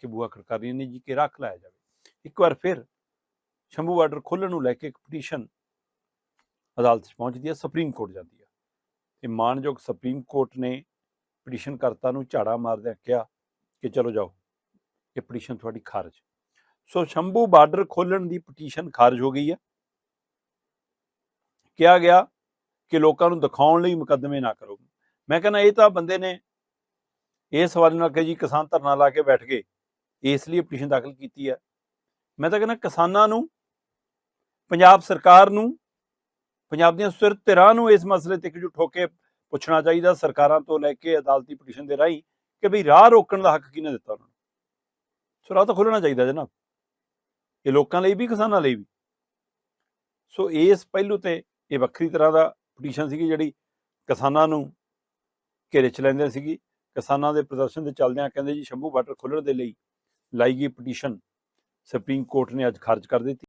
ਕੇ ਬੂਆ ਖੜਕਾ ਰਹੀਆਂ ਨੇ ਜੀ ਕਿ ਰੱਖ ਲਾਇਆ ਜਾਵੇ। ਇੱਕ ਵਾਰ ਫਿਰ ਸ਼ੰਭੂ ਬਾਰਡਰ ਖੋਲਣ ਨੂੰ ਲੈ ਕੇ ਇੱਕ ਪਟੀਸ਼ਨ ਅਦਾਲਤ 'ਚ ਪਹੁੰਚਦੀ ਹੈ, ਸੁਪਰੀਮ ਕੋਰਟ ਜਾਂਦੀ ਹੈ। ਤੇ ਮਾਨਯੋਗ ਸੁਪਰੀਮ ਕੋਰਟ ਨੇ ਪਟੀਸ਼ਨ ਕਰਤਾ ਨੂੰ ਝਾੜਾ ਮਾਰਦਿਆਂ ਕਿਹਾ ਕਿ ਚਲੋ ਜਾਓ, ਇਹ ਪਟੀਸ਼ਨ ਤੁਹਾਡੀ ਖਾਰਜ। ਸੋ ਸ਼ੰਭੂ ਬਾਰਡਰ ਖੋਲਣ ਦੀ ਪਟੀਸ਼ਨ ਖਾਰਜ ਹੋ ਗਈ ਹੈ। ਕਿਹਾ ਗਿਆ ਕਿ ਲੋਕਾਂ ਨੂੰ ਦਿਖਾਉਣ ਲਈ ਮੁਕੱਦਮੇ ਨਾ ਕਰੋ। ਮੈਂ ਕਹਿੰਦਾ ਇਹ ਤਾਂ ਬੰਦੇ ਨੇ ਇਹ ਸਵਾਲ ਨਾ ਕਿ ਜੀ ਕਿਸਾਨ ਧਰਨਾ ਲਾ ਕੇ ਬੈਠ ਗਏ। ਇਸ ਲਈ ਪਟੀਸ਼ਨ ਦਾਖਲ ਕੀਤੀ ਹੈ। ਮੈਂ ਤਾਂ ਕਹਿੰਦਾ ਕਿਸਾਨਾਂ ਨੂੰ, ਪੰਜਾਬ ਸਰਕਾਰ ਨੂੰ, ਪੰਜਾਬ ਦੀਆਂ ਸਿਰ ਧਿਰਾਂ ਨੂੰ ਇਸ ਮਸਲੇ ਤੇ ਇਕਜੁੱਟ ਹੋ ਕੇ ਪੁੱਛਣਾ ਚਾਹੀਦਾ, ਸਰਕਾਰਾਂ ਤੋਂ ਲੈ ਕੇ ਅਦਾਲਤੀ ਪਟੀਸ਼ਨ ਦੇ ਰਾਹੀਂ ਕਿ ਵੀ ਰਾਹ ਰੋਕਣ ਦਾ ਹੱਕ ਕਿਹਨੇ ਦਿੱਤਾ ਉਹਨਾਂ ਨੂੰ? ਸੋ ਰਾਹ ਤਾਂ ਖੋਲਣਾ ਚਾਹੀਦਾ ਜਨਾਬ। ਇਹ ਲੋਕਾਂ ਲਈ ਵੀ, ਕਿਸਾਨਾਂ ਲਈ ਵੀ। ਸੋ ਇਸ ਪਹਿਲੂ ਤੇ ਇਹ ਵੱਖਰੀ ਤਰ੍ਹਾਂ ਦਾ ਪਟੀਸ਼ਨ ਸੀਗੀ ਜਿਹੜੀ ਕਿਸਾਨਾਂ ਨੂੰ ਘੇਰੇ ਚ ਲੈਂਦੇ ਸੀਗੀ। ਕਿਸਾਨਾਂ ਦੇ ਪ੍ਰਦਰਸ਼ਨ ਦੇ ਚੱਲਦਿਆਂ ਕਹਿੰਦੇ ਜੀ, ਸ਼ੰਭੂ ਬਾਰਡਰ ਖੋਲ੍ਹਣ ਦੇ ਲਈ ਲਾਈ ਗਈ ਪਟੀਸ਼ਨ ਸੁਪਰੀਮ ਕੋਰਟ ਨੇ ਅੱਜ ਖਾਰਜ ਕਰ ਦਿੱਤੀ।